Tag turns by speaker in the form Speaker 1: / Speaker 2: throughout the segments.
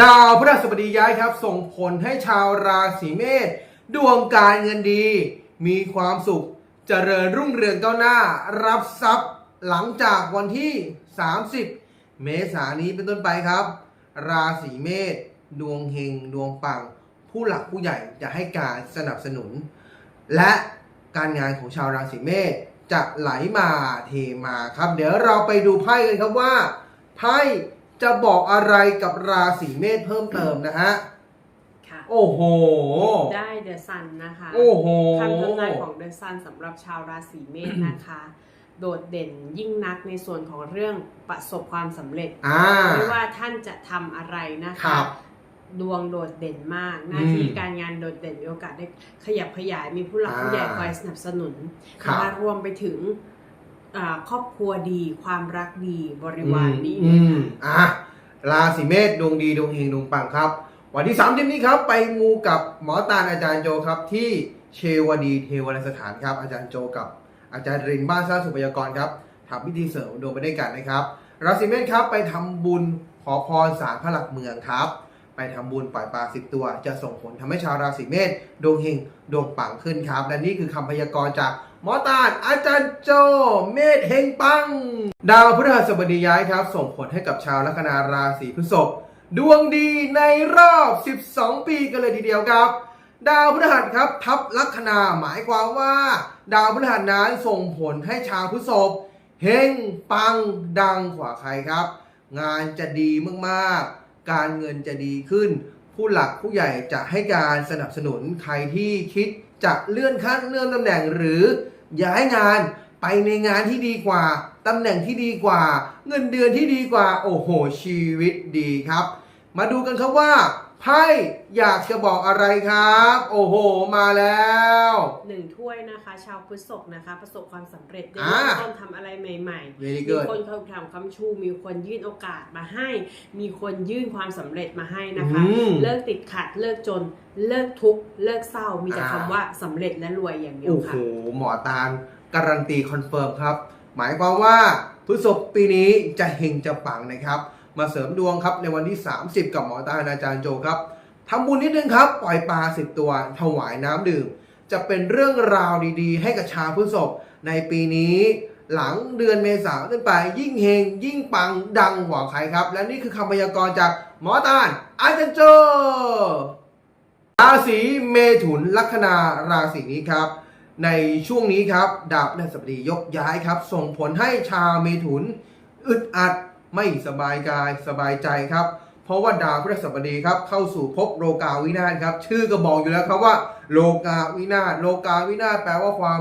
Speaker 1: ดาวพฤหัสบดีย้ายครับ ส่งผลให้ชาวราศีเมษดวงการเงินดี มีความสุข เจริญรุ่งเรืองก้าวหน้า รับทรัพย์หลังจากวันที่ 30 เมษายนนี้เป็นต้นไปครับ ราศีเมษดวงเฮงดวงปัง ผู้หลักผู้ใหญ่จะให้การสนับสนุน และการงานของชาวราศีเมษจะไหลมาเทมาครับ เดี๋ยวเราไปดูไพ่กันครับว่าไพ่ จะบอกอะไรกับราศีเมษเพิ่มเติมนะฮะ
Speaker 2: ค่ะ
Speaker 1: โอ้โห
Speaker 2: ได้เดอะซันนะคะ
Speaker 1: โอ้โห
Speaker 2: คำทำนายของเดอะซันสำหรับชาวราศีเมษนะคะ โดดเด่นยิ่งนักในส่วนของเรื่องประสบความสำเร็จ
Speaker 1: อ่า
Speaker 2: ไม่ว่าท่านจะทำอะไรนะ
Speaker 1: ครั
Speaker 2: คะ
Speaker 1: บ
Speaker 2: ดวงโดดเด่นมาก หน้าที่การงานโดดเด่นมีโอกาสได้ขยับขยายมีผู้หลักผู้ใหญ่
Speaker 1: อ่า
Speaker 2: คอยสนับสนุน
Speaker 1: ครับ
Speaker 2: นะคะรวมไปถึงอ่า ครอบครัวดี ความรักดีบริวารดี
Speaker 1: อื
Speaker 2: เลย
Speaker 1: ม
Speaker 2: ค่ะ
Speaker 1: อะราศีเมษดวงดีดวงเฮงดวงปังครับ วันที่3ามนี้ครับ ไปมูกับหมอตาลอาจารย์โจครับ ที่เชวดีเทวรสถานครับ อาจารย์โจกับ อาจารย์รินบ้านสร้างสุพยากรครับทำพิธีเสริมดวงไปด้วยกันนะครับ ราศีเมษครับไปทำบุญขอพรสารพระหลักเมืองครับ ไปทำบุญปล่อยปลาสิบตัว จะส่งผลทำให้ชาวราศีเมษดวงเฮงดวงปังขึ้นครับ และนี่คือคำพยากรณ์จาก หมอตาลอาจารย์โจ เมษเฮงปัง ดาวพฤหัสบดีย้ายครับ ส่งผลให้กับชาวลัคนาราศีพฤษภดวงดีในรอบ 12 ปีกันเลยทีเดียวครับ ดาวพฤหัสครับ ทับลัคนาหมายความว่า ดาวพฤหัสนั้นส่งผลให้ชาวพฤษภเฮงปังดังกว่าใครครับ งานจะดีมากๆ การเงินจะดีขึ้น ผู้หลักผู้ใหญ่จะให้การสนับสนุนใครที่คิดจะเลื่อนขั้นเลื่อนตำแหน่งหรือ ย้ายงานไปในงานที่ดีกว่าตำแหน่งที่ดีกว่า เงินเดือนที่ดีกว่า โอ้โห ชีวิตดีครับ มาดูกันครับว่า ไพ่อยากจะบอกอะไรครับ โอ้โห มาแล้ว
Speaker 2: หนึ่งถ้วยนะคะ ชาวพฤษภนะคะ ประสบความสำเร็จได้
Speaker 1: อ่า
Speaker 2: เริ่มต้นทำอะไรใหม่ๆ
Speaker 1: very
Speaker 2: มี
Speaker 1: good
Speaker 2: คนเขาทำคำชู มีคนยื่นโอกาสมาให้ มีคนยื่นความสำเร็จมาให้นะคะ
Speaker 1: อืม
Speaker 2: เลิกติดขัด เลิกจน เลิกทุกข์ เลิกเศร้า มีแต่
Speaker 1: อ่า
Speaker 2: คำว่าสำเร็จและรวยอย่างเดียว
Speaker 1: โอ้โห
Speaker 2: ค่ะ
Speaker 1: หมอตาลการันตีคอนเฟิร์มครับ หมายความว่าพฤษภปีนี้จะเฮงจะปังนะครับ มาเสริมดวงครับในวันที่ 30 กับหมอตาอาจารย์โจครับทำบุญนิดนึงครับ ปล่อยปลาสิบตัวถวายน้ำดื่ม จะเป็นเรื่องราวดีๆ ให้กับชาวพฤษภในปีนี้หลังเดือนเมษาขึ้นไป ยิ่งเฮง ยิ่งปังดังกว่าใครครับ และนี่คือคำพยากรณ์จากหมอตาลอาจารย์โจราศีเมถุนลัคนาราศีนี้ครับ ในช่วงนี้ครับดาวพฤหัสบดียกย้ายครับ ส่งผลให้ชาวเมถุน อึดอัด ไม่สบายกายสบายใจครับ เพราะว่าดาวพฤหัสบดีครับเข้าสู่ภพโลกาวินาศครับ ชื่อก็บอกอยู่แล้วครับว่า โลกาวินาศโลกาวินาศแปลว่าความ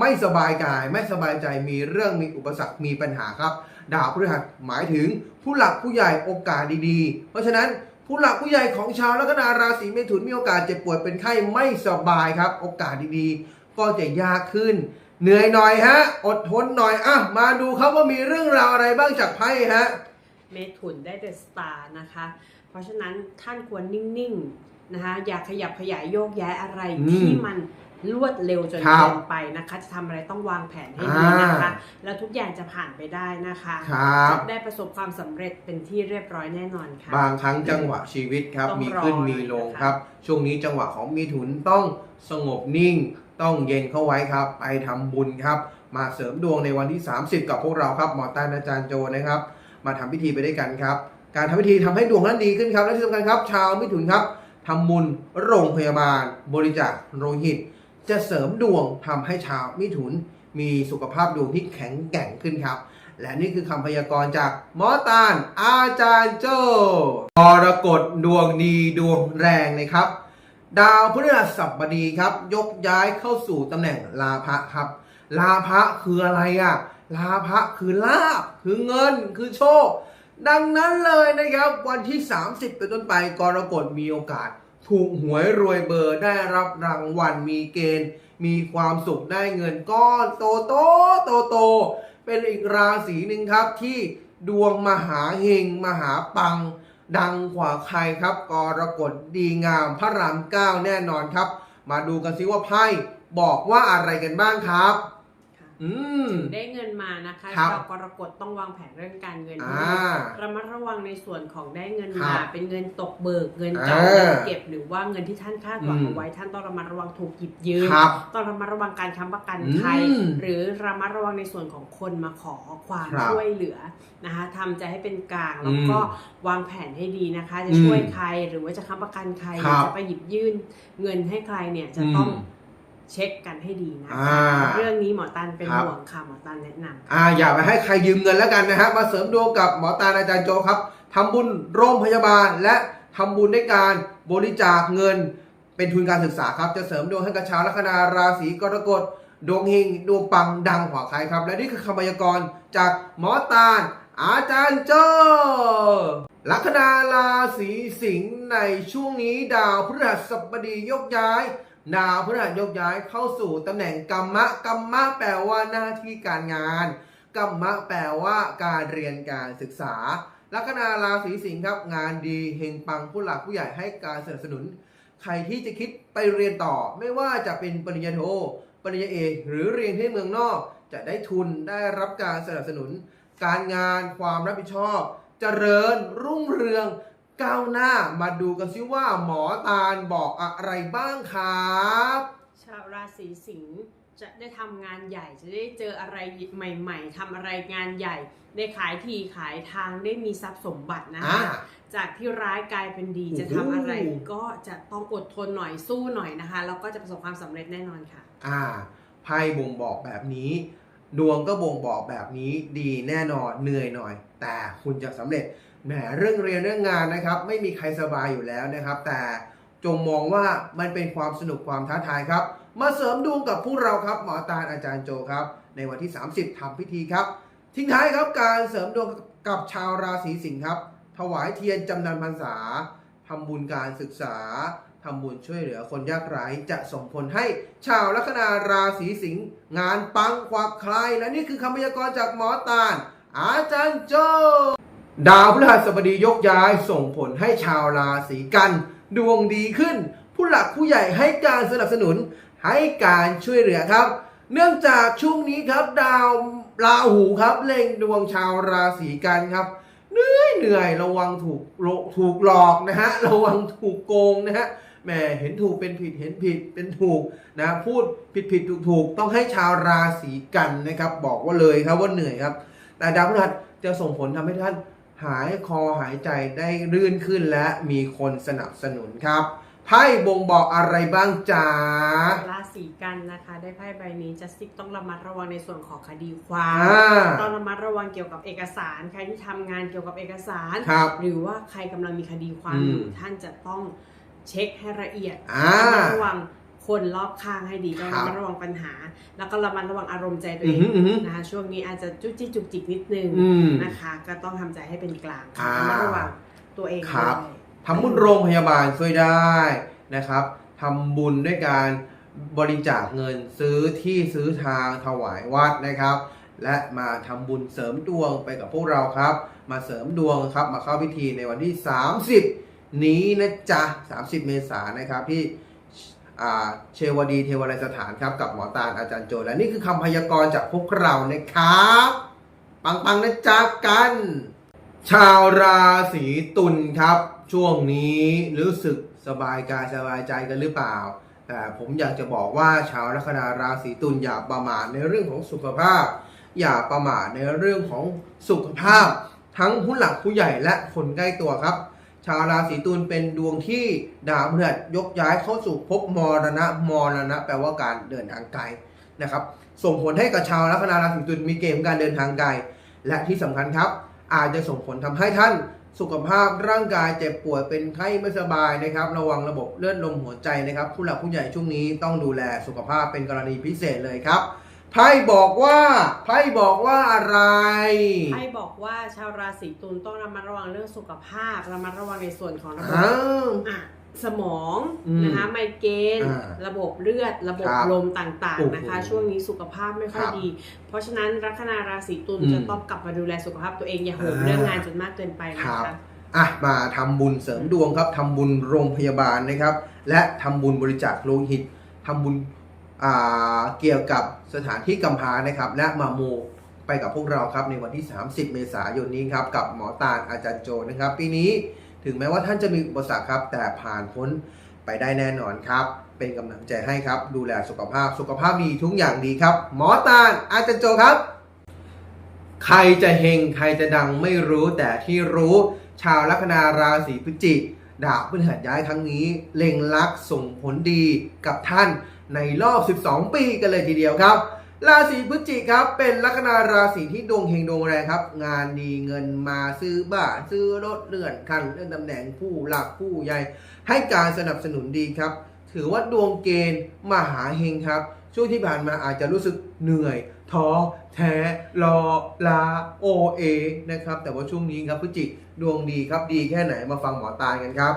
Speaker 1: ไม่สบายกายไม่สบายใจมีเรื่องมีอุปสรรคมีปัญหาครับ ดาวพฤหัสหมายถึงผู้หลักผู้ใหญ่โอกาสดีๆ เพราะฉะนั้นผู้หลักผู้ใหญ่ของชาวลัคนาราศีเมถุนมีโอกาสเจ็บป่วยเป็นไข้ไม่สบายครับ โอกาสดีๆ ก็จะยากขึ้น เหนื่อยหน่อยฮะ อดทนหน่อยอะมาดูครับว่ามีเรื่องราวอะไรบ้างจากไพ่ฮะ
Speaker 2: เมถุนได้เดอะสตาร์นะคะ เพราะฉะนั้นท่านควรนิ่งๆนะคะอย่าขยับขยายโยกย้ายอะไร
Speaker 1: อืม
Speaker 2: ที่มันรวดเร็วจน
Speaker 1: ครับ
Speaker 2: เกินไปนะคะ จะทำอะไรต้องวางแผนให้ดีนะคะ แล้วทุกอย่างจะผ่านไปได้นะคะ
Speaker 1: ครับ
Speaker 2: จะได้ประสบความสำเร็จเป็นที่เรียบร้อยแน่นอนค่ะ
Speaker 1: บางครั้งจังหวะชีวิตครับ
Speaker 2: ต้อง
Speaker 1: มีขึ้น
Speaker 2: รอ
Speaker 1: มีลง
Speaker 2: นะคะ
Speaker 1: ครับ ช่วงนี้จังหวะของมีถุนต้องสงบนิ่ง ต้องเย็นเข้าไว้ครับ ไปทำบุญครับ มาเสริมดวงในวันที่ 30 กับพวกเราครับหมอตานอาจารย์โจนะครับ มาทำพิธีไปด้วยกันครับ การทำพิธีทำให้ดวงนั้นดีขึ้นครับและที่สำคัญครับ ชาวมิถุนครับทำบุญโรงพยาบาล บริจาคโลหิต จะเสริมดวงทำให้ชาวมิถุน มีสุขภาพดวงที่แข็งแกร่งขึ้นครับ และนี่คือคำพยากรณ์จากหมอตาลอาจารย์โจ้กรกฎดวงดีดวงแรงนะครับ ดาวพฤหัสบดีครับ ยกย้ายเข้าสู่ตำแหน่งลาภะครับ ลาภะคืออะไรอะ่ะ ลาภะคือลาบคือเงินคือโชค ดังนั้นเลยนะครับ วันที่ 30 เป็นต้นไปกรกฎมีโอกาส ถูกหวยรวยเบอร์ได้รับรางวัลมีเกณฑ์ มีความสุขได้เงินก้อนโตโตโตโต เป็นอีกราศีหนึ่งครับที่ดวงมหาเฮงมหาปัง ดังกว่าใครครับกรกฎดีงามพระรามเก้าแน่นอนครับ มาดูกันซิว่าไพ่บอกว่าอะไรกันบ้างครับ อืม
Speaker 2: ถึงได้เงินมานะคะ
Speaker 1: ครับ
Speaker 2: ชาวกรกฎต้องวางแผนเรื่องการเงิน
Speaker 1: อ่า
Speaker 2: ระมัดระวังในส่วนของได้เงิน
Speaker 1: ครั
Speaker 2: มา
Speaker 1: บ
Speaker 2: เป็นเงินตกเบิกเงินเก่า
Speaker 1: อ่า
Speaker 2: เงินเก็บหรือว่าเงินที่ท่านคาดหวัง
Speaker 1: อืม
Speaker 2: เอาไว้ท่านต้องระมัดระวังถูกหยิบยืม
Speaker 1: ครับ
Speaker 2: ต้องระมัดระวังการค้ำประกัน
Speaker 1: อืม
Speaker 2: ใครหรือระมัดระวังในส่วนของคนมาขอความ
Speaker 1: ครับ
Speaker 2: ช่วยเหลือนะคะทำใจให้เป็นกลางแล้วก็
Speaker 1: อื
Speaker 2: วางแผนให้ดีนะคะ จะ
Speaker 1: อืม
Speaker 2: ช่วยใครหรือว่าจะค้ำประกันใครห
Speaker 1: ครั
Speaker 2: รือบจะไปหยิบยื่นเงินให้ใครเนี่ยจะต้อง
Speaker 1: อืม
Speaker 2: เช็คกันให้ดีนะ
Speaker 1: อ่า
Speaker 2: เรื่องนี้หมอตันเป็น
Speaker 1: ครับ
Speaker 2: ห่วงค่ะหมอตันแนะนำ
Speaker 1: อ่าอย่าไปให้ใครยืมเงินแล้วกันนะฮะมาเสริมดวงกับหมอตาอาจารย์โจครับทำบุญโรงพยาบาลและทำบุญด้วยการบริจาคเงิน เป็นทุนการศึกษาครับ จะเสริมดวงให้กับชาวลัคนาราศีกรกฎดวงเฮงดวงปังดังกว่าใครครับ และนี่คือคำพยากรณ์จากหมอตาลอาจารย์โจลัคนาราศีสิงห์ในช่วงนี้ดาวพฤหัสบดียกย้าย ดาวพฤหัสยกย้ายเข้าสู่ตำแหน่งกรรมะกรรมะแปลว่าหน้าที่การงานกรรมะแปลว่าการเรียนการศึกษา ลัคนาราศีสิงห์ครับ งานดีเฮงปังผู้หลักผู้ใหญ่ให้การสนับสนุน ใครที่จะคิดไปเรียนต่อ ไม่ว่าจะเป็นปริญญาโท ปริญญาเอกหรือเรียนที่เมืองนอก จะได้ทุนได้รับการสนับสนุน การงานความรับผิดชอบเจริญรุ่งเรือง ก้าวหน้ามาดูกันซิว่าหมอตาลบอกอะไรบ้างครับ
Speaker 2: ชาวราศีสิงห์จะได้ทำงานใหญ่จะได้เจออะไรใหม่ ๆทำอะไรงานใหญ่ ได้ขายทีขายทางได้มีทรัพย์สมบัตินะ
Speaker 1: อ่า
Speaker 2: คะจากที่ร้ายกลายเป็นดี
Speaker 1: โอ้โห
Speaker 2: จะทำอะไรก็จะต้องอดทนหน่อยสู้หน่อยนะคะแล้วก็จะประสบความสำเร็จแน่นอนค่ะ
Speaker 1: อ่าไพ่บ่งบอกแบบนี้ ดวงก็บ่งบอกแบบนี้ดีแน่นอนเหนื่อยหน่อย แต่คุณจะสำเร็จ แหมเรื่องเรียนเรื่องงานนะครับ ไม่มีใครสบายอยู่แล้วนะครับ แต่จงมองว่ามันเป็นความสนุกความท้าทายครับ มาเสริมดวงกับพวกเราครับ หมอตาลอาจารย์โจครับ ในวันที่ 30ทำพิธีครับ ทิ้งท้ายครับการเสริมดวงกับชาวราศีสิงห์ครับ ถวายเทียนจำนันพรรษาทำบุญการศึกษาทำบุญช่วยเหลือคนยากไร้จะส่งผลให้ชาวลัคนาราศีสิงห์งานปังกว่าใคร และนี่คือคำพยากรณ์จากหมอตาลอาจารย์โจ ดาวพฤหัสบดียกย้ายส่งผลให้ชาวราศีกัน ดวงดีขึ้น ผู้หลักผู้ใหญ่ให้การสนับสนุนให้การช่วยเหลือครับ เนื่องจากช่วงนี้ครับ ดาวราหูครับเล็งดวงชาวราศีกันครับเหนื่อยเหนื่อยระวังถูกถูกหลอกนะฮะระวังถูกโกงนะฮะแหมเห็นถูกเป็นผิดเห็นผิดเป็นถูกนะพูดผิดผิดถูกถูกต้องให้ชาวราศีกันนะครับ บอกว่าเลยครับว่าเหนื่อยครับ แต่ดาวพฤหัสจะส่งผลทำให้ท่าน หายคอหายใจได้รื่นขึ้นและมีคนสนับสนุนครับไพ่บ่งบอกอะไรบ้างจ๊ะ
Speaker 2: ราศีกันนะคะ ได้ไพ่ใบนี้จะซิกต้องระมัดระวังในส่วนของคดีความ
Speaker 1: อ่า
Speaker 2: ต้องระมัดระวังเกี่ยวกับเอกสารใครที่ทำงานเกี่ยวกับเอกสาร
Speaker 1: ครับ
Speaker 2: หรือว่าใครกำลังมีคดีความ
Speaker 1: อืม
Speaker 2: อยู่ท่านจะต้องเช็คให้ละเอียด
Speaker 1: อ่า
Speaker 2: ระมัดระวัง คนรอบข้างให้ดีต้อง
Speaker 1: ครั
Speaker 2: ระ
Speaker 1: บ
Speaker 2: มัดระวังปัญหา แล้วก็ระมัดระวังอารมณ์ใจตัว
Speaker 1: อื
Speaker 2: เอ
Speaker 1: องหืออือหือ
Speaker 2: นะคะช่วงนี้อาจจะจุกจิกจุกจิกนิดนึง
Speaker 1: อืม
Speaker 2: นะคะ ก็ต้องทำใจให้เป็นกลางค่ะ
Speaker 1: อ่า
Speaker 2: ระมัดระวังตัวเอง
Speaker 1: ครับ
Speaker 2: ด้วย
Speaker 1: ทำบุญโรงพยาบาลช่วยได้นะครับทำบุญด้วยการบริจาคเงินซื้อที่ซื้อทางถวายวัดนะครับ และมาทำบุญเสริมดวงไปกับพวกเราครับ มาเสริมดวงครับมาเข้าพิธีในวันที่ 30 นี้นะจ๊ะ 30 เมษายนนะครับที่อ่า เชวดีเทวไรสถานครับกับหมอตาลอาจารย์โจและนี่คือคำพยากรณ์จากพวกเรานะครับปังๆนะจ๊ะกัน ชาวราศีตุลครับ ช่วงนี้รู้สึกสบายกายสบายใจกันหรือเปล่า แต่ผมอยากจะบอกว่าชาวลัคนาราศีตุลอย่าประมาทในเรื่องของสุขภาพ อย่าประมาทในเรื่องของสุขภาพ ทั้งผู้หลักผู้ใหญ่และคนใกล้ตัวครับ ชาวราศีตุลเป็นดวงที่ดาวพฤหัสยกย้ายเข้าสู่ภพมรณะมรณะแปลว่าการเดินทางไกลนะครับ ส่งผลให้กับชาวลัคนาราศีตุลมีเกณฑ์การเดินทางไกลและที่สำคัญครับ อาจจะส่งผลทำให้ท่านสุขภาพร่างกายเจ็บป่วยเป็นไข้ไม่สบายนะครับ ระวังระบบเลือดลมหัวใจนะครับ ผู้หลักผู้ใหญ่ช่วงนี้ต้องดูแลสุขภาพเป็นกรณีพิเศษเลยครับ ไพ่บอกว่าไพ่บอกว่าอะไร
Speaker 2: ไพ่บอกว่าชาวราศีตุลต้องระมัดระวังเรื่องสุขภาพระมัดระวังในส่วนของระบบ
Speaker 1: อ้าว
Speaker 2: อะสมอง
Speaker 1: อืม
Speaker 2: นะคะไมเกรน
Speaker 1: อ่า
Speaker 2: ระบบเลือด ระบบ
Speaker 1: ครับ
Speaker 2: ลมต่าง
Speaker 1: โอ้โห
Speaker 2: ๆนะคะ ช่วงนี้สุขภาพไม่ค่อย
Speaker 1: ครับ
Speaker 2: ดี เพราะฉะนั้นลัคนาราศีตุล
Speaker 1: อืม
Speaker 2: จะต้องกลับมาดูแลสุขภาพตัวเองอย่าโหม
Speaker 1: อ่า
Speaker 2: เรื่องงานจนมากเกินไปนะ
Speaker 1: ครั
Speaker 2: คะ
Speaker 1: บ อะมาทำบุญเสริมดวงครับทำบุญโรงพยาบาลนะครับ และทำบุญบริจาคโลหิตทำบุญอ่า เกี่ยวกับสถานที่กำพร้านะครับ และมามูไปกับพวกเราครับในวันที่ 30 เมษายนนี้ครับกับหมอตาลอาจารย์โจนะครับ ปีนี้ถึงแม้ว่าท่านจะมีอุปสรรคครับ แต่ผ่านพ้นไปได้แน่นอนครับ เป็นกำลังใจให้ครับ ดูแลสุขภาพสุขภาพดีทุกอย่างดีครับ หมอตาลอาจารย์โจครับ ใครจะเฮงใครจะดังไม่รู้แต่ที่รู้ชาวลัคนาราศีพฤศจิกดาวพฤหัสย้ายครั้งนี้เล็งลักส่งผลดีกับท่าน ในรอบ 12 ปีกันเลยทีเดียวครับ ราศีพฤศจิกครับเป็นลัคนาราศีที่ดวงเฮงดวงแรงครับ งานดีเงินมาซื้อบ้านซื้อรถเลื่อนขั้นเลื่อนตำแหน่งผู้หลักผู้ใหญ่ ให้การสนับสนุนดีครับ ถือว่าดวงเกณฑ์มหาเฮงครับ ช่วงที่ผ่านมาอาจจะรู้สึกเหนื่อยท้อแท้รอลาโอเอนะครับแต่ว่าช่วงนี้ครับพฤศจิกดวงดีครับดีแค่ไหนมาฟังหมอตาลกันครับ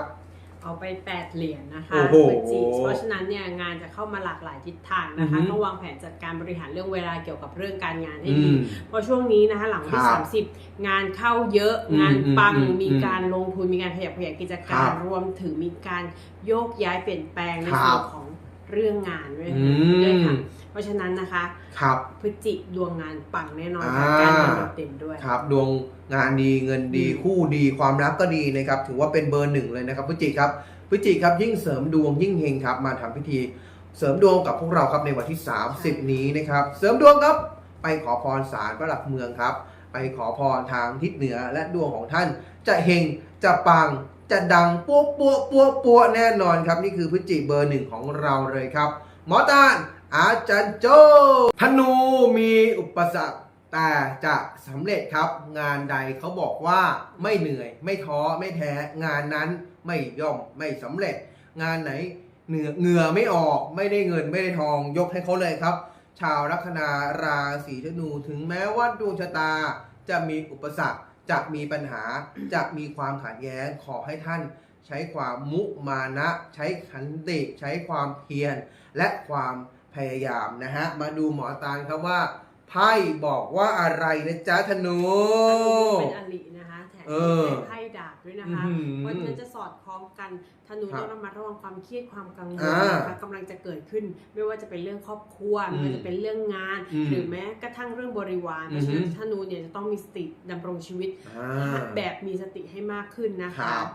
Speaker 2: เอาไป 8 เหรียญนะคะ
Speaker 1: โอ้โห
Speaker 2: พฤศจิกเพราะฉะนั้นเนี่ยงานจะเข้ามาหลากหลายทิศทางนะคะ
Speaker 1: อือฮึ
Speaker 2: ต้องวางแผนจัดการบริหารเรื่องเวลาเกี่ยวกับเรื่องการงานให้
Speaker 1: อื
Speaker 2: ดี
Speaker 1: ม
Speaker 2: เพราะช่วงนี้นะคะหลังวันที่
Speaker 1: ครับ
Speaker 2: 30 งานเข้าเยอะ
Speaker 1: อืม
Speaker 2: งานปัง
Speaker 1: อืม
Speaker 2: มี
Speaker 1: อืม
Speaker 2: การลงทุนมีการขยับขยายกิจ
Speaker 1: ค
Speaker 2: กา
Speaker 1: รั
Speaker 2: ร
Speaker 1: บ
Speaker 2: รวมถึงมีการโยกย้ายเปลี่ยนแปลงใน
Speaker 1: ครับ
Speaker 2: ส่วนของ เรื่องงานด้วย
Speaker 1: อืม
Speaker 2: ด้วยค่ะ เพราะฉะนั้นนะคะ
Speaker 1: ครับ
Speaker 2: พฤศจิกดวงงานปังแน่นอนค่ะ
Speaker 1: อ่า
Speaker 2: การเงินโดดเด่นด้วย
Speaker 1: ครับ ดวงงานดีเงินดี
Speaker 2: อืม
Speaker 1: คู่ดีความรักก็ดีนะครับถือว่าเป็นเบอร์หนึ่งเลยนะครับพฤศจิกครับพฤศจิกครับยิ่งเสริมดวงยิ่งเฮงครับมาทำพิธี เสริมดวงกับพวกเราครับในวันที่ 30 นี้นะครับ เสริมดวงครับไปขอพรศาลพระหลักเมืองครับ ไปขอพรทางทิศเหนือและดวงของท่านจะเฮงจะปัง จะดังปัวปัวปัวปัวแน่นอนครับ นี่คือพฤศจิเบอร์หนึ่งของเราเลยครับ หมอตาลอาจารย์โจธนูมีอุปสรรคแต่จะสำเร็จครับ งานใดเขาบอกว่าไม่เหนื่อย ไม่ท้อไม่แท้งานนั้นไม่ย่อมไม่สำเร็จ งานไหนเหนื่อเหงื่อไม่ออกไม่ได้เงินไม่ได้ทองยกให้เขาเลยครับ ชาวลัคนาราศีธนูถึงแม้ว่าดวงชะตาจะมีอุปสรรค จะมีปัญหาจะมีความขัดแย้งขอให้ท่านใช้ความมุมานะ ใช้ขันติใช้ความเพียรและความพยายามนะฮะ มาดูหมอตาลครับว่าไพ่บอกว่าอะไรนะจ๊ะธนู
Speaker 2: เป็นอลินะ คะแถม
Speaker 1: เอ
Speaker 2: มี
Speaker 1: อ
Speaker 2: ไพ่ดาบด้วยนะคะ
Speaker 1: อื้อหือ
Speaker 2: เพราะฉะนั้นจะสอดคล้องกันธนู
Speaker 1: ครั
Speaker 2: ต้
Speaker 1: บ
Speaker 2: องระมัดระวังความเครียดความกังวล
Speaker 1: อ่าน
Speaker 2: นะคะกำลังจะเกิดขึ้น ไม่ว่าจะเป็นเรื่องครอบครัว
Speaker 1: อืม
Speaker 2: ไม่ว่าจะเป็นเรื่องงาน
Speaker 1: อืม
Speaker 2: หรือแม้กระทั่งเรื่องบริวารเพ
Speaker 1: อือ
Speaker 2: ราะฉะ
Speaker 1: หือ
Speaker 2: นั้นธนูเนี่ยจะต้องมีสติดำรงชีวิต
Speaker 1: อ่า
Speaker 2: แบบมีสติให้มากขึ้นนะ
Speaker 1: ครั
Speaker 2: คะ
Speaker 1: บ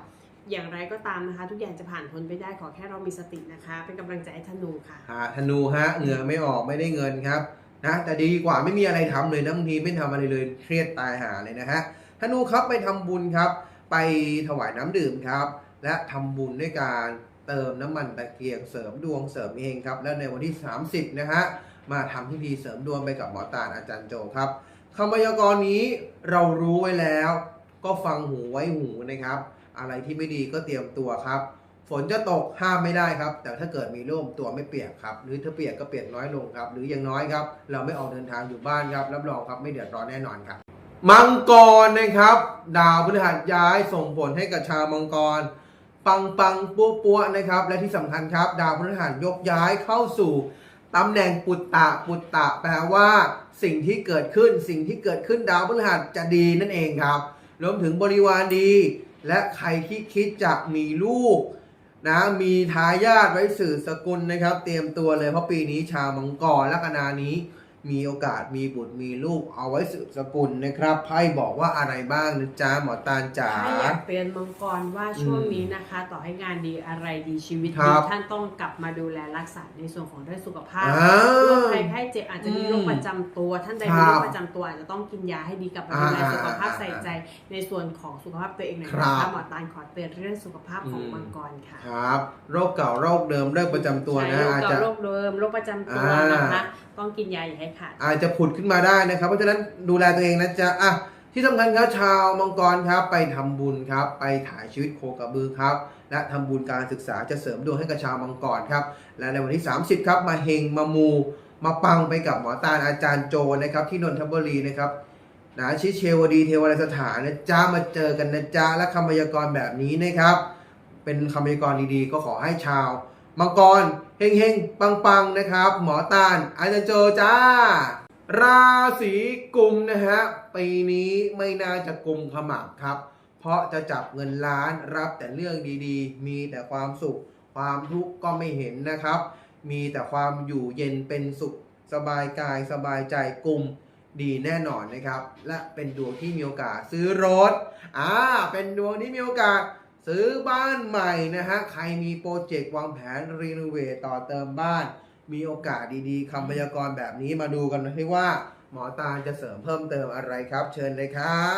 Speaker 2: อย่างไรก็ตามนะคะ ทุกอย่างจะผ่านพ้นไปได้ขอแค่เรามีสตินะคะ เป็นกำลังใจให้ธนูค่ะ
Speaker 1: อ่าธนูฮะเหงื่อไม่ออกไม่ได้เงินครับนะแต่ดีกว่าไม่มีอะไรทำเลยนะบางทีไม่ทำอะไรเลยเครียดตายหาเลยนะฮะธ นูครับไปทำบุญครับ ไปถวายน้ำดื่มครับ และทำบุญด้วยการเติมน้ำมันตะเกียงเสริมดวงเสริมเองครับ และในวันที่ 30 นะฮะมาทำพิธีเสริมดวงไปกับหมอตาลอาจารย์โจครับคำพยากรณ์นี้เรารู้ไว้แล้ว ก็ฟังหูไว้หูนะครับ อะไรที่ไม่ดีก็เตรียมตัวครับ ฝนจะตกห้ามไม่ได้ครับ แต่ถ้าเกิดมีร่มตัวไม่เปียกครับ หรือถ้าเปียกก็เปียกน้อยลงครับ หรือย่างน้อยครับ เราไม่ออกเดินทางอยู่บ้านครับรับรองครับไม่เดือดร้อนแน่นอนครับ มังกรนะครับ ดาวพฤหัสย้ายส่งผลให้กับชาวมังกร ปังปังปัวปัวนะครับ และที่สำคัญครับ ดาวพฤหัสยกย้ายเข้าสู่ตำแหน่งปุตตะปุตตะ แปลว่า สิ่งที่เกิดขึ้น สิ่งที่เกิดขึ้นดาวพฤหัสจะดีนั่นเองครับรวมถึงบริวารดี และใครที่คิดจะมีลูกนะมีทายาทไว้สื่อสกุลนะครับ เตรียมตัวเลยเพราะปีนี้ชาวมังกรลัคนานี้ มีโอกาสมีบุตรมีลูกเอาไว้สืบสกุลนะครับไพ่บอกว่าอะไรบ้างนะจ๊ะหมอตาลจ๋า
Speaker 2: ถ้าอยากเตือนมังกรว่าช่วง
Speaker 1: อืม
Speaker 2: นี้นะคะ ต่อให้งานดีอะไรดีชีวิต
Speaker 1: ครั
Speaker 2: ดี
Speaker 1: บ
Speaker 2: ท่านต้องกลับมาดูแลรักษาในส่วนของเรื่องสุขภาพ
Speaker 1: อ่า
Speaker 2: โรคภัยไข้เจ็บอาจจะมี
Speaker 1: อืม
Speaker 2: โรคประจำตัว ท่านใด
Speaker 1: ครั
Speaker 2: มี
Speaker 1: บ
Speaker 2: โรคประจำตัวอาจจะต้องกินยาให้ดีกลับมาดูแล
Speaker 1: อ่า
Speaker 2: สุขภาพ
Speaker 1: อ่า
Speaker 2: ใส่ใจในส่วนของสุขภาพตัวเองหน่อย
Speaker 1: ครั
Speaker 2: นะ
Speaker 1: บ
Speaker 2: คะหมอตาลขอเตือนเรื่องสุขภาพของ
Speaker 1: อืม
Speaker 2: มังกรค่ะ
Speaker 1: ครับ โรคเก่าโรคเดิมโรคประจำตัวนะ
Speaker 2: ใช่โรค
Speaker 1: อาจ
Speaker 2: เก่า
Speaker 1: จะ
Speaker 2: โรคเดิมโรคประจำตัว
Speaker 1: อ่าน
Speaker 2: นะคะต้องกินยาอย่าให้ขาด
Speaker 1: อาจจะผุดขึ้นมาได้นะครับ เพราะฉะนั้นดูแลตัวเองนะจ๊ะอะที่สำคัญครับชาวมังกรครับไปทำบุญครับ ไปถ่ายชีวิตโคกระบือครับ และทำบุญการศึกษาจะเสริมดวงให้กับชาวมังกรครับ และในวันที่ 30 ครับ มาเฮงมามู มาปังไปกับหมอตาลอาจารย์โจนะครับ ที่นนทบุรีนะครับนะชิเชวดีเทวรสถานนะจ๊ะมาเจอกันนะจ๊ะและคำพยากรณ์แบบนี้นะครับ เป็นคำพยากรณ์ดีๆ ก็ขอให้ชาวมังกร เฮงเฮงปังปังๆ นะครับ หมอตาลอาจารย์โจจ้า ราศีกุมนะฮะ ปีนี้ไม่น่าจะกุมขมับครับ เพราะจะจับเงินล้านรับแต่เรื่องดีๆ มีแต่ความสุข ความทุกข์ก็ไม่เห็นนะครับ มีแต่ความอยู่เย็นเป็นสุข สบายกายสบายใจกลุ่มดีแน่นอนนะครับ และเป็นดวงที่มีโอกาสซื้อรถ อ่า เป็นดวงที่มีโอกาส ซื้อบ้านใหม่นะฮะ ใครมีโปรเจกต์วางแผนรีโนเวทต่อเติมบ้าน มีโอกาสดีๆคำพยากรณ์แบบนี้มาดูกันนะที่ว่า หมอตาลจะเสริมเพิ่มเติมอะไรครับ เชิญเลยครั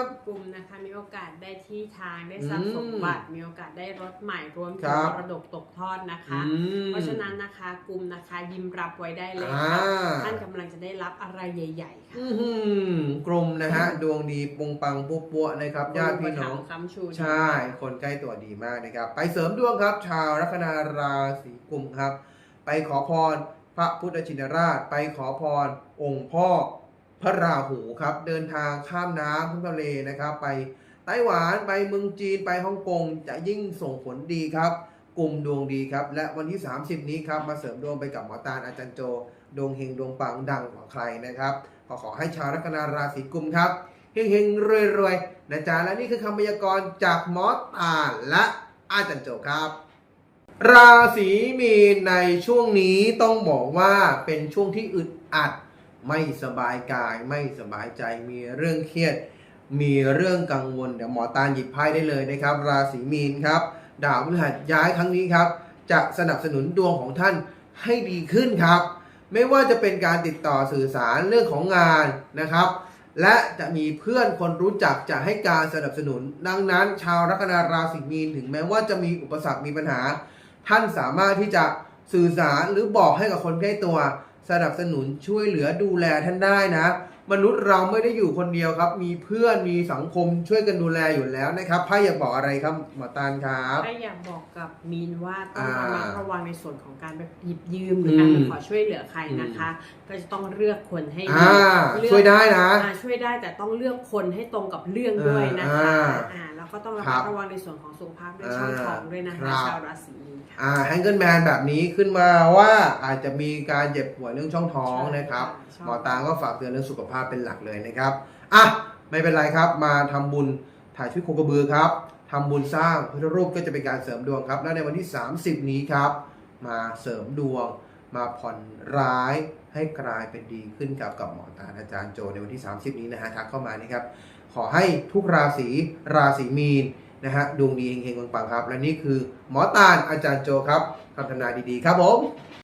Speaker 1: บ
Speaker 2: กลุ่มนะคะมีโอกาสได้ที่ทางได้ทรัพย์สมบัติมีโอกาสได้รถใหม่รวมถึ
Speaker 1: ครั
Speaker 2: ง
Speaker 1: บ
Speaker 2: มรดกตกทอดนะคะ
Speaker 1: อืม
Speaker 2: เพราะฉะนั้นนะคะกลุ่มนะคะยิ้มรับไว้ได้เลย
Speaker 1: อ่า
Speaker 2: ค่ะท่านกำลังจะได้รับอะไรใหญ่ ๆ ค่ะ
Speaker 1: อื้อหือกลมนะฮะดวงดีปงปังปุ๊ปัวๆนะครับญาติพี่น้อง
Speaker 2: คำชู
Speaker 1: ใช่ คนใกล้ตัวดีมากนะครับ ไปเสริมดวงครับ ชาวลัคนาราศีกุมครับ ไปขอพรพระพุทธชินราช ไปขอพร องค์พ่อพระราหูครับเดินทางข้ามน้ำข้ามทะเลนะครับไปไต้หวันไปเมืองจีนไปฮ่องกงจะยิ่งส่งผลดีครับ กลุ่มดวงดีครับ และวันที่ 30 นี้ครับมาเสริมดวงไปกับหมอตาลอาจารย์โจดวงเฮงดวงปังดังกว่าใครนะครับขอขอให้ชาวลัคนาราศีกุมครับเฮงเฮงรวยรวยๆนะจ๊ะและนี่คือคำพยากรณ์จากหมอตาลและอาจารย์โจครับ ราศีมีนในช่วงนี้ต้องบอกว่าเป็นช่วงที่อึดอัด ไม่สบายกายไม่สบายใจมีเรื่องเครียด มีเรื่องกังวลเดี๋ยวหมอตาลหยิบไพ่ได้เลยนะครับ ราศีมีนครับ ดาวพฤหัสย้ายครั้งนี้ครับ จะสนับสนุนดวงของท่านให้ดีขึ้นครับ ไม่ว่าจะเป็นการติดต่อสื่อสารเรื่องของงานนะครับ และจะมีเพื่อนคนรู้จักจะให้การสนับสนุน ดังนั้น ชาวลัคนาราศีมีนถึงแม้ว่าจะมีอุปสรรคมีปัญหา ท่านสามารถที่จะสื่อสารหรือบอกให้กับคนใกล้ตัว สนับสนุนช่วยเหลือดูแลท่านได้นะ มนุษย์เราไม่ได้อยู่คนเดียวครับ มีเพื่อนมีสังคมช่วยกันดูแลอยู่แล้วนะครับไพ่อยากบอกอะไรครับหมอตาลครับ
Speaker 2: ถ้าอยากบอกกับมีนว่าต้อง
Speaker 1: อ่า
Speaker 2: ระมัดระวังในส่วนของการแบบหยิบยืมหรือการ
Speaker 1: อืม
Speaker 2: ไปขอช่วยเหลือใครนะคะ ก็จะต้องเลือกคนให้
Speaker 1: อ่า
Speaker 2: เลือก
Speaker 1: ช่วยได้นะ
Speaker 2: อ่าช่วยได้แต่ต้องเลือกคนให้ตรงกับเรื่องด้วยนะคะ
Speaker 1: อ่า
Speaker 2: อ่าแล้วก็ต้องระ
Speaker 1: ครั
Speaker 2: มัด
Speaker 1: บ
Speaker 2: ระวังในส่วนของสุขภาพด้วยช่องท้องด้วยนะ
Speaker 1: ครั
Speaker 2: คะ
Speaker 1: บ
Speaker 2: ชาวราศีมีนค่ะ
Speaker 1: อ่าแฮงเกิลแมนแบบนี้ขึ้นมาว่าอาจจะมีการเจ็บป่วยเรื่องช่องท้องนะครับ
Speaker 2: ใช่
Speaker 1: หมอตาก็ฝากเตือนเรื่องสุขภาพเป็นหลักเลยนะครับอะไม่เป็นไรครับ มาทำบุญถ่ายชีวิตโคกระบือครับทำบุญสร้างพระพุทธรูปก็จะเป็นการเสริมดวงครับ และในวันที่ 30 นี้ครับ มาเสริมดวง มาผ่อนร้ายให้กลายเป็นดีขึ้นกับกับหมอตาอาจารย์โจในวันที่ 30 นี้นะฮะทักเข้ามานะครับ ขอให้ทุกราศีราศีมีนนะฮะดวงดีเฮงๆปังๆครับ และนี่คือหมอตาลอาจารย์โจครับคำทำนายดีๆ ครับผม